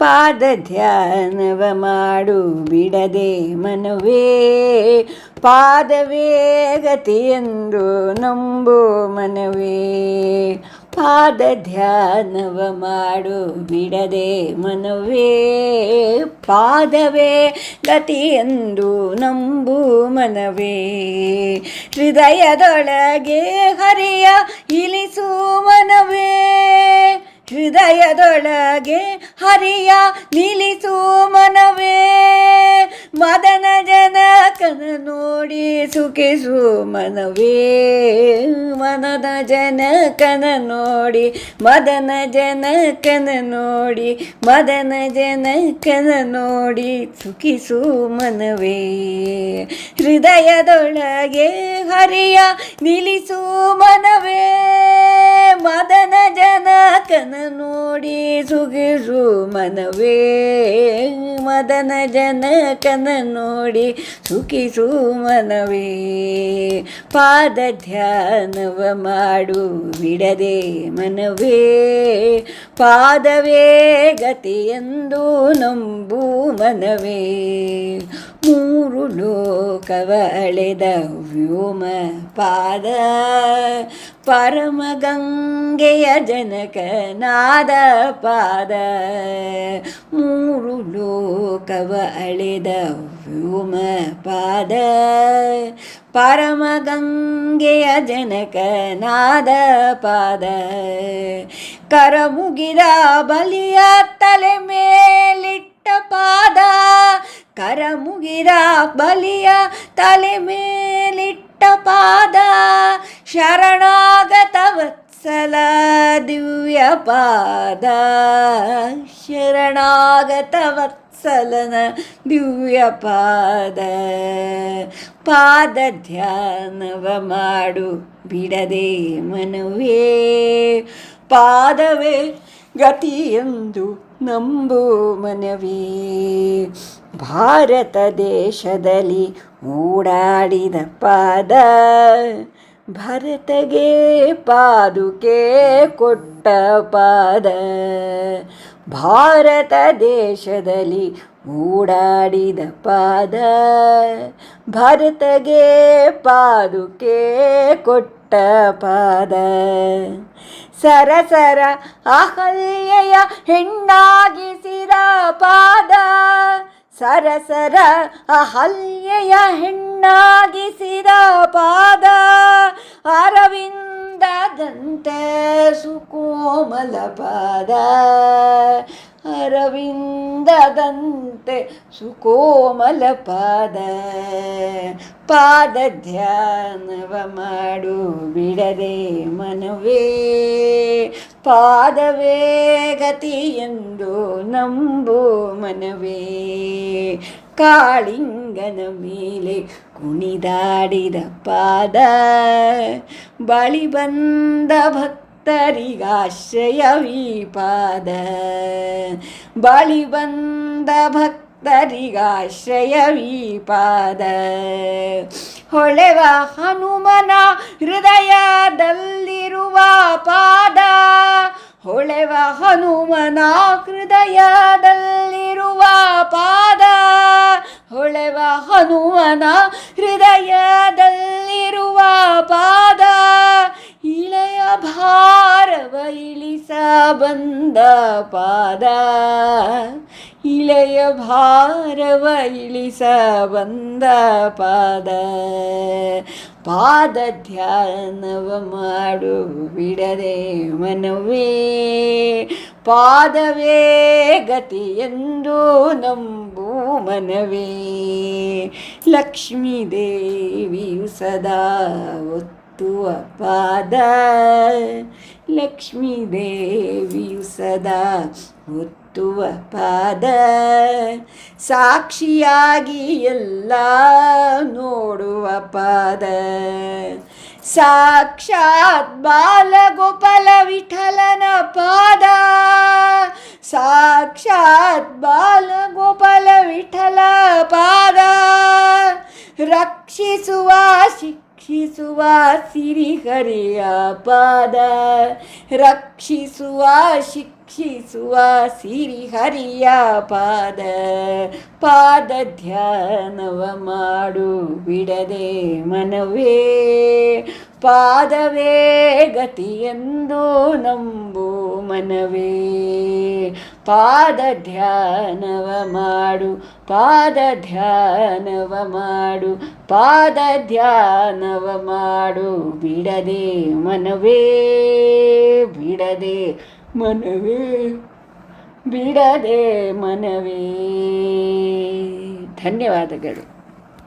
ಪಾದ ಧ್ಯಾನವ ಮಾಡು ಬಿಡದೆ ಮನವೇ, ಪಾದವೇ ಗತಿಯೆಂದು ನಂಬು ಮನವೇ. ಪಾದ ಧ್ಯಾನವ ಮಾಡು ಬಿಡದೆ ಮನವೇ, ಪಾದವೇ ಗತಿಯೆಂದು ನಂಬು ಮನವೇ. ಹೃದಯದೊಳಗೆ ಹರಿಯ ಇಳಿಸು ಮನವೇ. ಹೃದಯದೊಳಗೆ ಹರಿಯ ನಿಲ್ಲಿಸು ಮನವೇ. ಮದನ ಜನಕನ ನೋಡಿ ಸುಖಿಸು ಮನವೇ. ಮನದ ಜನಕನ ನೋಡಿ, ಮದನ ಜನಕನ ನೋಡಿ, ಮದನ ಜನಕನ ನೋಡಿ ಸುಖಿಸು ಮನವೇ. ಹೃದಯದೊಳಗೆ ಹರಿಯ ನಿಲ್ಲಿಸು ಮನವೇ. ಮದನ ಜನಕನ ನೋಡಿ ಸುಗಿಸು ಮನವೇ ಮದನ ಜನಕನ ನೋಡಿ ಸುಖಿಸು ಮನವೇ ಪಾದ ಧ್ಯಾನವ ಮಾಡು ಬಿಡದೆ ಮನವೇ ಪಾದವೇ ಗತಿಯೆಂದು ನಂಬು ಮನವೇ ಮೂರು ಲೋಕವ ಅಳೆದ ವ್ಯೋಮ ಪಾದ ಪರಮ ಗಂಗೆಯ ಜನಕನಾದ ಪಾದ ಮೂರು ಲೋಕವ ಅಳೆದ ವ್ಯೋಮ ಪಾದ ಪರಮ ಗಂಗೆಯ ಜನಕನಾದ ಪಾದ ಕರಮುಗಿದ ಬಲಿಯ ತಲೆ ಮೇಲಿಟ್ಟ ಪಾದ ಕರಮುಗಿದ ಬಲಿಯ ತಲೆ ಮೇಲಿಟ್ಟ ಪಾದ ಶರಣಾಗತ ವತ್ಸಲ ದಿವ್ಯ ಪಾದ ಶರಣಾಗತ ವತ್ಸಲನ ದಿವ್ಯ ಪಾದ. ಪಾದ ಧ್ಯಾನವ ಮಾಡು ಬಿಡದೆ ಮನವೇ. ಪಾದವೇ ಗತಿಯೆಂದು ನಂಬು ಮನವೇ. ಭಾರತ ದೇಶದಲ್ಲಿ ಓಡಾಡಿದ ಪಾದ ಭರತಗೆ ಪಾದುಕೆ ಕೊಟ್ಟ ಪಾದ. ಭಾರತ ದೇಶದಲ್ಲಿ ಓಡಾಡಿದ ಪಾದ. ಭರತಗೆ ಪಾದುಕೆ ಕೊಟ್ಟ ಪಾದ. ಸರಸರ ಅಹಲ್ಯೆಯ ಹೆಣ್ಣಾಗಿಸಿದ ಪಾದ. ಸರಸರ ಅಹಲ್ಯೆಯ ಹೆಣ್ಣಾಗಿಸಿದ ಪಾದ ಅರವಿಂದದಂತೆ ಸುಕೋಮಲ ಪಾದ ಅರವಿಂದದಂತೆ ಸುಕೋಮಲ ಪಾದ ಪಾದ ಧ್ಯಾನವ ಮಾಡು ಬಿಡದೆ ಮನವೇ. ಪಾದವೇ ಗತಿಯೆಂದು ನಂಬು ಮನವೇ ಕಾಳಿಂಗನ ಮೇಲೆ ಕುಣಿದಾಡಿದ ಪಾದ ಬಳಿ ಬಂದ ಭಕ್ತರಿಗಾಶ್ರಯವೀ ಪಾದ ಬಳಿ ಬಂದ ಭಕ್ತರಿಗಾಶ್ರಯವೀ ಪಾದ ಹೊಳೆವ ಹನುಮನ ಹೃದಯದಲ್ಲಿರುವ ಪಾದ ಹೊಳೆವ ಹನುಮನ ಹೃದಯದಲ್ಲಿರುವ ಪಾದ ಹೊಳೆವ ಹನುಮನ ಹೃದಯದಲ್ಲಿರುವ ಪಾದ ಇಳೆಯ ಭಾರವ ಇಳಿಸ ಬಂದ ಪಾದ ಇಳೆಯ ಭಾರವ ಇಳಿಸ ಬಂದ ಪಾದ ಪಾದ ಧ್ಯಾನವ ಮಾಡು ಬಿಡದೆ ಮನವೇ. ಪಾದವೇ ಗತಿಯೆಂದು ನಂಬು ಮನವೇ. ಲಕ್ಷ್ಮೀ ದೇವಿಯು ಸದಾ ಒತ್ತುವ ಪಾದ. ಲಕ್ಷ್ಮೀ ದೇವಿಯು ಸದಾ ಒತ್ತುವ ಪಾದ. ಸಾಕ್ಷಿಯಾಗಿ ಎಲ್ಲ ನೋಡುವ ಪಾದ. ಸಾಕ್ಷಾತ್ ಬಾಲಗೋಪಾಲ ವಿಠಲನ ಪಾದ. ಸಾಕ್ಷಾತ್ ಬಾಲಗೋಪಾಲ ವಿಠಲ ಪಾದ. ರಕ್ಷಿಸುವ, ಶಿಕ್ಷಿಸುವ ಸಿರಿಹರಿಯ ಪಾದ. ರಕ್ಷಿಸುವ, ಶಿಕ್ಷ ಶಿಕ್ಷಿಸುವ ಸಿರಿಹರಿಯ ಪಾದ ಪಾದ ಧ್ಯಾನವ ಮಾಡು ಬಿಡದೆ ಮನವೇ. ಪಾದವೇ ಗತಿಯೆಂದು ನಂಬು ಮನವೇ. ಪಾದ ಧ್ಯಾನವ ಮಾಡು ಪಾದ ಧ್ಯಾನವ ಮಾಡು ಪಾದ ಧ್ಯಾನವ ಮಾಡು ಬಿಡದೆ ಮನವೇ. ಬಿಡದೆ ಮನವೇ ಬಿಡದೆ ಮನವೇ. ಧನ್ಯವಾದಗಳು.